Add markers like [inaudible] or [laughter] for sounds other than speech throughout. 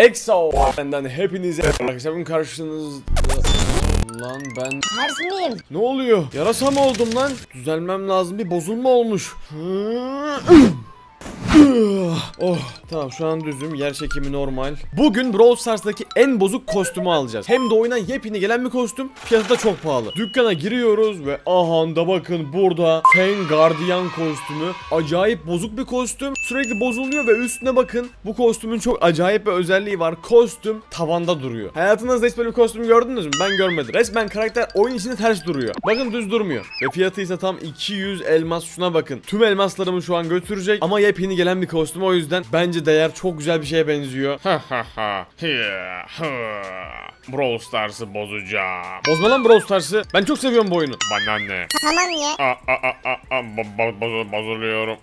EXO benden hepinize arkadaşlar bugün karşınızda Lan ben Ters miyim? ne oluyor? Yarasa mı oldum lan? Düzelmem lazım bir bozulma olmuş. Oh tamam şu an düzüm yer çekimi normal. Bugün Brawl Stars'taki en bozuk kostümü alacağız. Hem de oyuna yepyeni gelen bir kostüm fiyatı da çok pahalı. Dükkana giriyoruz ve aha da bakın burada Fang Guardian kostümü. Acayip bozuk bir kostüm. Sürekli bozuluyor ve üstüne bakın bu kostümün çok acayip bir özelliği var. Kostüm tavanda duruyor. Hayatınızda hiç böyle bir kostüm gördünüz mü? Ben görmedim. Resmen karakter oyun içinde ters duruyor. Bakın düz durmuyor. Ve fiyatı ise tam 200 elmas şuna bakın. Tüm elmaslarımı şu an götürecek ama yepyeni gelen bir kostüm o yüzden bence değer çok güzel bir şeye benziyor. Ha ha ha. Brawl Stars'ı bozacağım. Bozma lan Brawl Stars'ı. Ben çok seviyorum bu oyunu. Bana ne? Tamam ya. A a a a a bo- bo- bozu- bozuluyorum.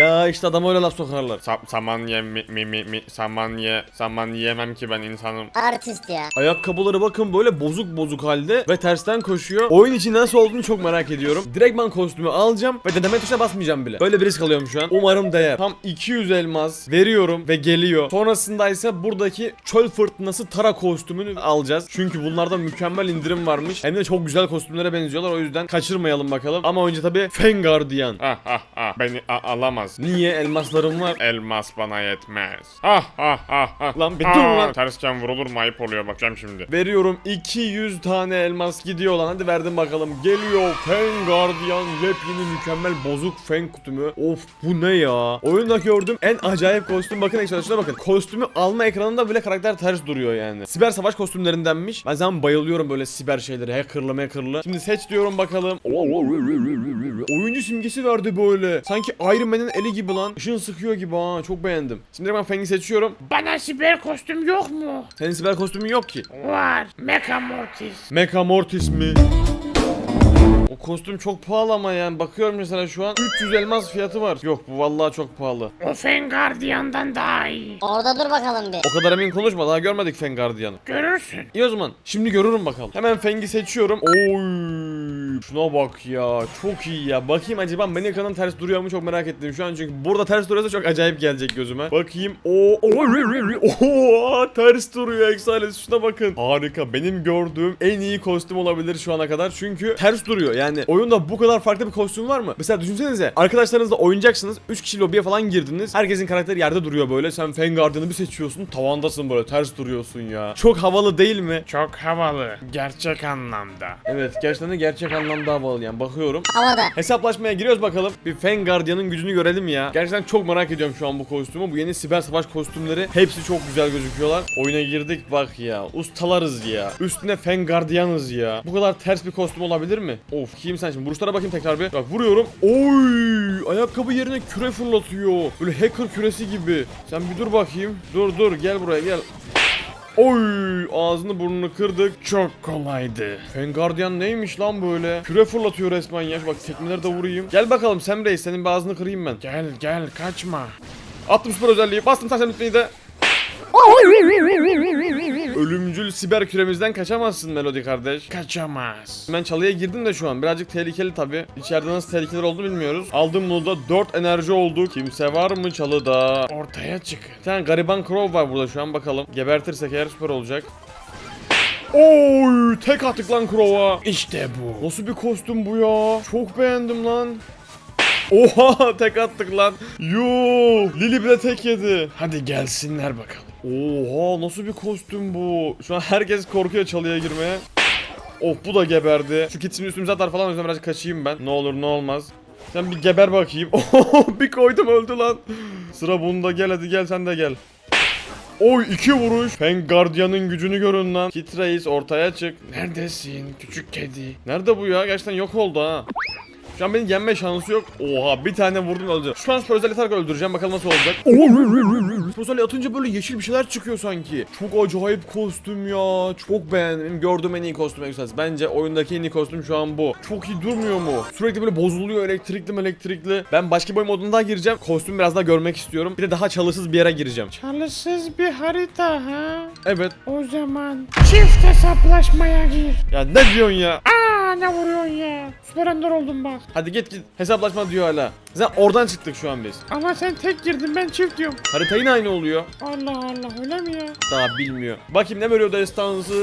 Ya işte adama öyle laf sokarlar. sa saman ye mi mi mi mi saman ye saman yiyemem ki ben insanım. Artist ya. Ayakkabıları bakın böyle bozuk bozuk halde ve tersten koşuyor. Oyun için nasıl olduğunu çok merak ediyorum. Direktman kostümü alacağım ve deneme tuşuna basmayacağım bile. Böyle bir risk alıyorum şu an. Umarım değer. Tam 200 elmas veriyorum ve geliyor. Sonrasında ise buradaki çöl fırtınası Tara kostümünü alacağız. Çünkü bunlarda mükemmel indirim varmış. Hem de çok güzel kostümlere benziyorlar. O yüzden kaçırmayalım bakalım. Ama önce tabii Fengardiyan. Ah ah ah. Beni alamaz. Niye elmaslarım var? Elmas bana yetmez. Ah ah ah ah. Lan bir dur lan. Tersken vurulur mu ayıp oluyor bakacağım şimdi. Veriyorum 200 tane elmas gidiyor lan hadi verdim bakalım geliyor Fang Guardian yepyeni mükemmel bozuk Fang kutumu Of bu ne ya Oyunda gördüğüm en acayip kostüm bakın şuna bakın Kostümü alma ekranında bile karakter ters duruyor yani Siber savaş kostümlerindenmiş Ben zaman bayılıyorum böyle siber şeylere hackerlı hackerlı Şimdi seç diyorum bakalım Oyuncu simgesi verdi böyle Sanki Iron Man'in eli gibi lan Işın sıkıyor gibi ha çok beğendim Şimdi ben Fang'i seçiyorum Bana siber kostüm yok mu? Senin siber kostümün yok ki Var. Mecha Mortis. Mecha Mortis mi? O kostüm çok pahalı ama yani bakıyorum mesela şu an 300 elmas fiyatı var. Yok bu vallahi çok pahalı. O Fen Guardian'dan daha iyi. Orada dur bakalım bir. O kadar emin konuşma daha görmedik Feng Guardian'ı. Görürsün. İyi o zaman şimdi görürüm bakalım. Hemen Feng'i seçiyorum. Oy şuna bak ya çok iyi ya. Bakayım acaba Manika'nın ters duruyor mu çok merak ettim şu an çünkü burada ters duruyorsa çok acayip gelecek gözüme. Bakayım. O Oo ters duruyor Exales şuna bakın. Harika benim gördüğüm en iyi kostüm olabilir şu ana kadar çünkü ters duruyor. Yani oyunda bu kadar farklı bir kostüm var mı? Mesela düşünsenize arkadaşlarınızla oynayacaksınız. 3 kişi lobiye falan girdiniz. Herkesin karakteri yerde duruyor böyle. Sen Feng Guardian'ı bir seçiyorsun. Tavandasın böyle ters duruyorsun ya. Çok havalı değil mi? Çok havalı. Gerçek anlamda. Evet gerçekten de gerçek anlamda havalı yani bakıyorum. Havada. Hesaplaşmaya giriyoruz bakalım. Bir Fang Guardian'ın gücünü görelim ya. Gerçekten çok merak ediyorum şu an bu kostümü. Bu yeni siber savaş kostümleri hepsi çok güzel gözüküyorlar. Oyuna girdik bak ya. Ustalarız ya. Üstüne Fang Guardian'ız ya. Bu kadar ters bir kostüm olabilir mi? Of kim sen şimdi? Vuruşlara bakayım tekrar bir. Bak vuruyorum. Oy! Ayakkabı yerine küre fırlatıyor. Böyle hacker küresi gibi. Sen bir dur bakayım. Dur dur gel buraya gel. Oy ağzını burnunu kırdık. Çok kolaydı. Fengardian neymiş lan böyle? Küre fırlatıyor resmen ya. Bak tekmeleri de vurayım. Gel bakalım Sam Reis senin bir ağzını kırayım ben. Gel gel kaçma. Attım süper özelliği. Bastım taşla bitmeyi de. [laughs] Ölümcül siber küremizden kaçamazsın Melody kardeş. Kaçamaz. Ben çalıya girdim de şu an. Birazcık tehlikeli tabi. İçeride nasıl tehlikeler olduğunu bilmiyoruz. Aldım bunu da 4 enerji oldu. Kimse var mı çalıda? Ortaya çıkın. Bir tane gariban crow var burada şu an bakalım. Gebertirsek eğer süper olacak. Oy tek attık lan Crow'a. İşte bu. Nasıl bir kostüm bu ya? Çok beğendim lan. Oha tek attık lan. Yoo Lili bile tek yedi. Hadi gelsinler bakalım. Oha nasıl bir kostüm bu? Şu an herkes korkuyor çalıya girmeye. Oh bu da geberdi. Şu kit şimdi üstümüze atar falan o yüzden biraz kaçayım ben. Ne olur ne olmaz. Sen bir geber bakayım. [laughs] Oh bir koydum öldü lan. Sıra bunda gel hadi gel sen de gel. Oy iki vuruş. Feng Guardian'ın gücünü görün lan. Kit Reis ortaya çık. Neredesin küçük kedi? Nerede bu ya? Gerçekten yok oldu ha. Şu an benim yenme şansı yok. Oha bir tane vurdum öldü. Şu an süper özelliği atarak öldüreceğim bakalım nasıl olacak. özelliği atınca böyle yeşil bir şeyler çıkıyor sanki. Çok acayip kostüm ya. Çok beğendim. Gördüğüm en iyi kostüm Exodus. Bence oyundaki en iyi kostüm şu an bu. Çok iyi durmuyor mu? Sürekli böyle bozuluyor elektrikli mi elektrikli. Ben başka bir daha gireceğim. Kostümü biraz daha görmek istiyorum. Bir de daha çalısız bir yere gireceğim. Çalışsız bir harita ha? Evet. O zaman çift hesaplaşmaya gir. Ya ne diyorsun ya? Aa ne vuruyorsun ya? Süper Ender oldum bak. Hadi git git. Hesaplaşma diyor hala. Zaten oradan çıktık şu an biz. Ama sen tek girdin ben çift diyorum. Harita yine aynı oluyor. Allah Allah öyle mi ya? Daha bilmiyor. Bakayım ne veriyor destansı.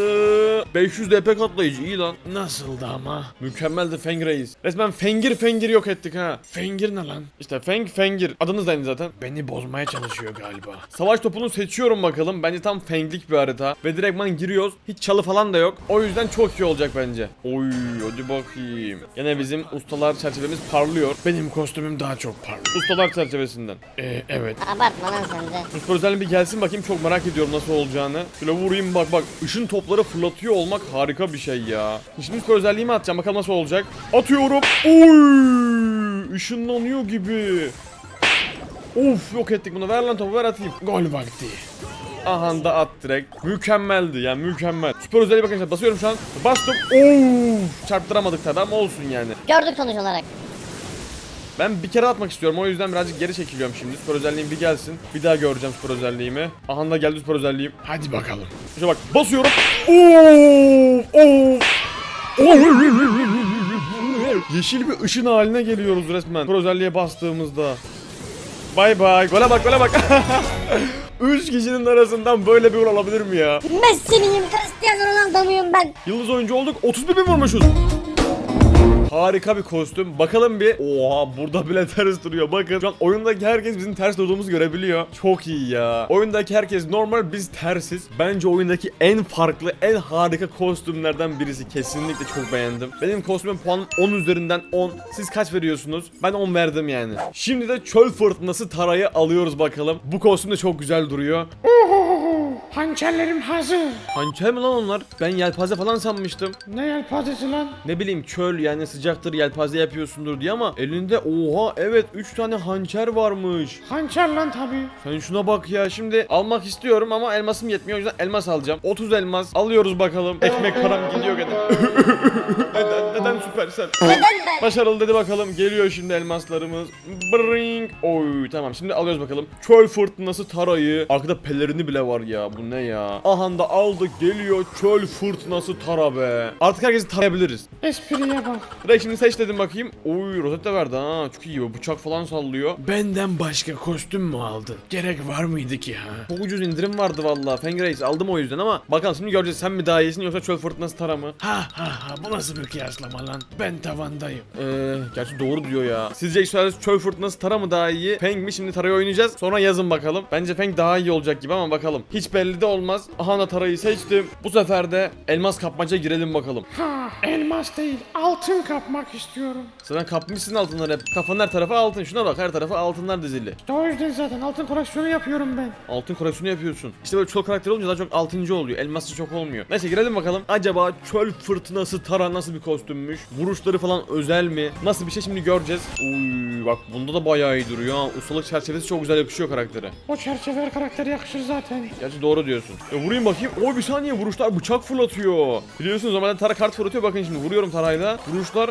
500 DP katlayıcı iyi lan. Nasıldı ama? Mükemmeldi Feng Reis. Resmen Fengir Fengir yok ettik ha. Fengir ne lan? İşte Feng Fengir. Adınız da aynı zaten. Beni bozmaya çalışıyor galiba. Savaş topunu seçiyorum bakalım. Bence tam Fenglik bir harita. Ve direktman giriyoruz. Hiç çalı falan da yok. O yüzden çok iyi olacak bence. Oy hadi bakayım. Gene bizim ustalar çerçevemiz parlıyor. Benim kostümüm daha çok parlak. Ustalar çerçevesinden. Ee, evet. Abartma lan sen de. Super özelliği bir gelsin bakayım çok merak ediyorum nasıl olacağını. Şöyle vurayım bak bak ışın topları fırlatıyor olmak harika bir şey ya. Şimdi süper özelliğimi atacağım bakalım nasıl olacak. Atıyorum. Oy! Işınlanıyor gibi. Of yok ettik bunu ver lan topu ver atayım. Gol vakti. Aha da at direkt. Mükemmeldi yani mükemmel. Süper özelliği bakın işte basıyorum şu an. Bastım. Of! Çarptıramadık tabi ama olsun yani. Gördük sonuç olarak. Ben bir kere atmak istiyorum o yüzden birazcık geri çekiliyorum şimdi. Süper özelliğim bir gelsin. Bir daha göreceğim süper özelliğimi. Aha da geldi süper özelliğim. Hadi bakalım. İşte bak basıyorum. Of! Of! Yeşil bir ışın haline geliyoruz resmen. Süper özelliğe bastığımızda. Bay bay. Gole bak gole bak. [laughs] Üç kişinin arasından böyle bir gol olabilir mi ya? Messi miyim? Cristiano Ronaldo muyum ben? Yıldız oyuncu olduk 31 bin vurmuşuz. Harika bir kostüm. Bakalım bir. Oha burada bile ters duruyor. Bakın şu an oyundaki herkes bizim ters durduğumuzu görebiliyor. Çok iyi ya. Oyundaki herkes normal biz tersiz. Bence oyundaki en farklı, en harika kostümlerden birisi. Kesinlikle çok beğendim. Benim kostümüm puanım 10 üzerinden 10. Siz kaç veriyorsunuz? Ben 10 verdim yani. Şimdi de çöl fırtınası tarayı alıyoruz bakalım. Bu kostüm de çok güzel duruyor. Hançerlerim hazır. Hançer mi lan onlar? Ben yelpaze falan sanmıştım. Ne yelpazesi lan? ne bileyim çöl yani sıcaktır yelpaze yapıyorsundur diye ama elinde oha evet 3 tane hançer varmış. Hançer lan tabii. Sen şuna bak ya şimdi almak istiyorum ama elmasım yetmiyor o yüzden elmas alacağım. 30 elmas alıyoruz bakalım. Ekmek param gidiyor gene. [laughs] neden, neden süpersel? Başarılı dedi bakalım. Geliyor şimdi elmaslarımız. Bring. Oy tamam şimdi alıyoruz bakalım. Çöl fırtınası tarayı. Arkada pelerini bile var ya. Bu ne ya? Aha da aldık geliyor çöl fırtınası tara be. Artık herkesi tarayabiliriz. Espriye bak. Direkt şimdi seç dedim bakayım. Oy rozet de verdi ha. Çok iyi bu. Bıçak falan sallıyor. Benden başka kostüm mü aldın? Gerek var mıydı ki ha? Çok ucuz indirim vardı valla. Fengrace aldım o yüzden ama bakalım şimdi göreceğiz. Sen mi daha iyisin yoksa çöl fırtınası tara mı? Ha ha ha bu nasıl bir kıyaslama lan? Ben tavandayım. Eee gerçi doğru diyor ya. Sizce Express çöl fırtınası Tara mı daha iyi? Feng mi? Şimdi Tara'yı oynayacağız. Sonra yazın bakalım. Bence Feng daha iyi olacak gibi ama bakalım. Hiç belli de olmaz. Aha da Tara'yı seçtim. Bu sefer de elmas kapmaca girelim bakalım. Ha elmas değil altın kapmak istiyorum. Sen kapmışsın altınları hep. Kafanın her tarafı altın. Şuna bak her tarafı altınlar dizili. İşte o yüzden zaten altın koleksiyonu yapıyorum ben. Altın koleksiyonu yapıyorsun. İşte böyle çöl karakteri olunca daha çok altıncı oluyor. Elması çok olmuyor. Neyse girelim bakalım. Acaba çöl fırtınası Tara nasıl bir kostümmüş? Vuruşları falan özel mi? Nasıl bir şey şimdi göreceğiz. Uy bak bunda da bayağı iyi duruyor ha. Ustalık çerçevesi çok güzel yakışıyor karaktere. O çerçeve her karaktere yakışır zaten. Gerçi doğru diyorsun. Ya vurayım bakayım. O bir saniye vuruşlar bıçak fırlatıyor. Biliyorsunuz normalde Tara kart fırlatıyor. Bakın şimdi vuruyorum Tara'yla. Vuruşlar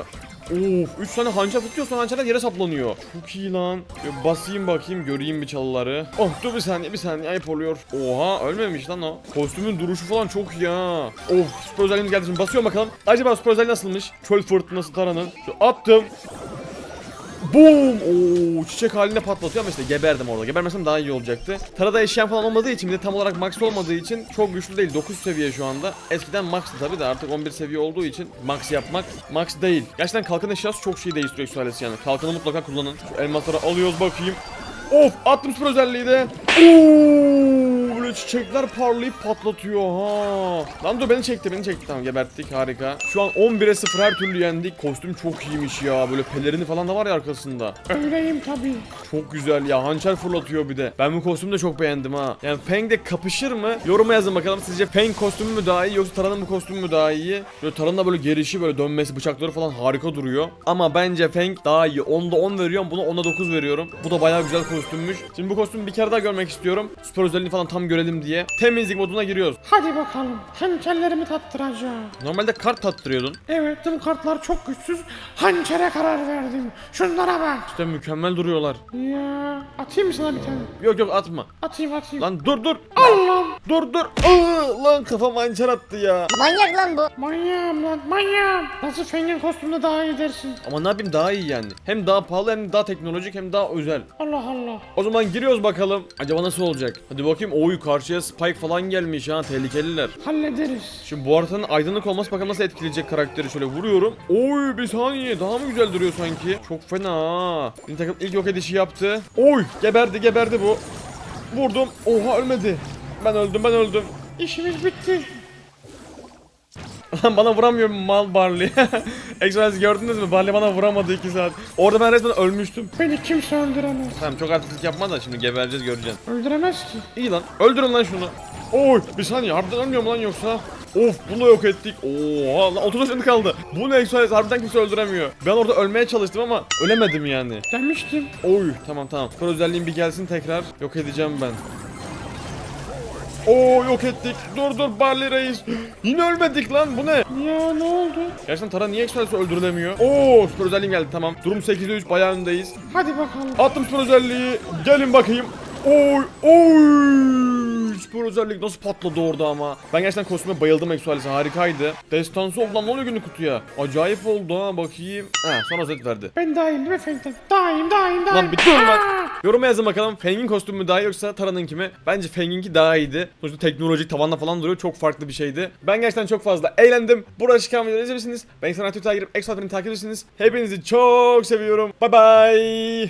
Of 3 tane hançer tutuyor sonra hançerler yere saplanıyor. Çok iyi lan. Ya basayım bakayım göreyim bir çalıları. Oh dur bir saniye bir saniye ayıp oluyor. Oha ölmemiş lan o. Kostümün duruşu falan çok iyi ha. Of süper özelliğimiz geldi şimdi basıyorum bakalım. Acaba süper özelliği nasılmış? Çöl fırtınası Tara'nın. Şu attım. Boom! Oo, çiçek halinde patlatıyor ama işte geberdim orada. Gebermesem daha iyi olacaktı. Tarada eşyan falan olmadığı için bir de tam olarak max olmadığı için çok güçlü değil. 9 seviye şu anda. Eskiden max'tı tabi de artık 11 seviye olduğu için max yapmak max değil. Gerçekten kalkan eşyası çok şey değiştiriyor Exoalesi yani. Kalkanı mutlaka kullanın. Şu elmasları alıyoruz bakayım. Of attım süper özelliği de. Oo, böyle çiçekler parlayıp patlatıyor ha. Lan dur beni çekti beni çekti tamam geberttik harika. Şu an 11'e 0 her türlü yendik. Kostüm çok iyiymiş ya. Böyle pelerini falan da var ya arkasında. Öyleyim tabii. Çok güzel ya. Hançer fırlatıyor bir de. Ben bu kostümü de çok beğendim ha. Yani Feng de kapışır mı? Yoruma yazın bakalım. Sizce Feng kostümü mü daha iyi yoksa Tara'nın bu kostümü mü daha iyi? Böyle Tara'nın da böyle gelişi böyle dönmesi bıçakları falan harika duruyor. Ama bence Feng daha iyi. 10'da 10 veriyorum. Buna 10'da 9 veriyorum. Bu da bayağı güzel kostümmüş. Şimdi bu kostümü bir kere daha görmek istiyorum. Süper özelliğini falan tam görelim. diye temizlik moduna giriyoruz. Hadi bakalım. Hançerlerimi tattıracağım. Normalde kart tattırıyordun. Evet tüm kartlar çok güçsüz. Hançere karar verdim. Şunlara bak. İşte mükemmel duruyorlar. Ya atayım mı sana bir tane? Yok yok atma. Atayım atayım. Lan dur dur. Allah'ım. Dur dur. Aa, lan kafam hançer attı ya. Manyak lan bu. Manyağım lan manyağım. Nasıl Feng'in kostümünde daha iyi dersin? Ama ne yapayım daha iyi yani. Hem daha pahalı hem daha teknolojik hem daha özel. Allah Allah. O zaman giriyoruz bakalım. Acaba nasıl olacak? Hadi bakayım. Oy karşıya Spike falan gelmiş ha. Tehlikeliler. Hallederiz. Şimdi bu haritanın aydınlık olması bakalım nasıl etkileyecek karakteri şöyle vuruyorum. Oy bir saniye daha mı güzel duruyor sanki? Çok fena ha. Bir takım ilk yok edişi yaptı. Oy geberdi geberdi bu. Vurdum. Oha ölmedi. Ben öldüm ben öldüm. İşimiz bitti. [laughs] bana vuramıyor mal Barley. [laughs] Express gördünüz mü? Barley bana vuramadı 2 saat. Orada ben resmen ölmüştüm. Beni kimse öldüremez. Tamam çok artistlik yapma da şimdi gebereceğiz göreceksin. Öldüremez ki. İyi lan. Öldürün lan şunu. Oy bir saniye harbiden ölmüyor mu lan yoksa? Of bunu yok ettik. Oha lan 30 yaşında kaldı. Bu ne Express harbiden kimse öldüremiyor. Ben orada ölmeye çalıştım ama ölemedim yani. Demiştim. Oy tamam tamam. Süper özelliğim bir gelsin tekrar. Yok edeceğim ben. Oo yok ettik. Dur dur Barley Reis. Yine ölmedik lan bu ne? Ya ne oldu? Gerçekten Tara niye Express öldürülemiyor? Oo süper özelliğim geldi tamam. Durum 8'de 3 bayağı öndeyiz. Hadi bakalım. Attım süper özelliği. Gelin bakayım. Oy oy. Süper özellik nasıl patladı orada ama. Ben gerçekten kostüme bayıldım Exuales'e harikaydı. Destansı oldu lan ne oluyor günlük kutuya? Acayip oldu ha bakayım. Ha son özellik verdi. Ben dahil Feng'den? Dahil dahil dahil. Lan bir dur lan. Yoruma yazın bakalım Feng'in kostümü mü daha yoksa Tara'nınki mi? Bence Feng'inki daha iyiydi. Sonuçta teknolojik tavanla falan duruyor. Çok farklı bir şeydi. Ben gerçekten çok fazla eğlendim. Burada çıkan videoları izleyebilirsiniz. Ben sana Twitter'a girip Exo takip edebilirsiniz. Hepinizi çok seviyorum. Bye bye.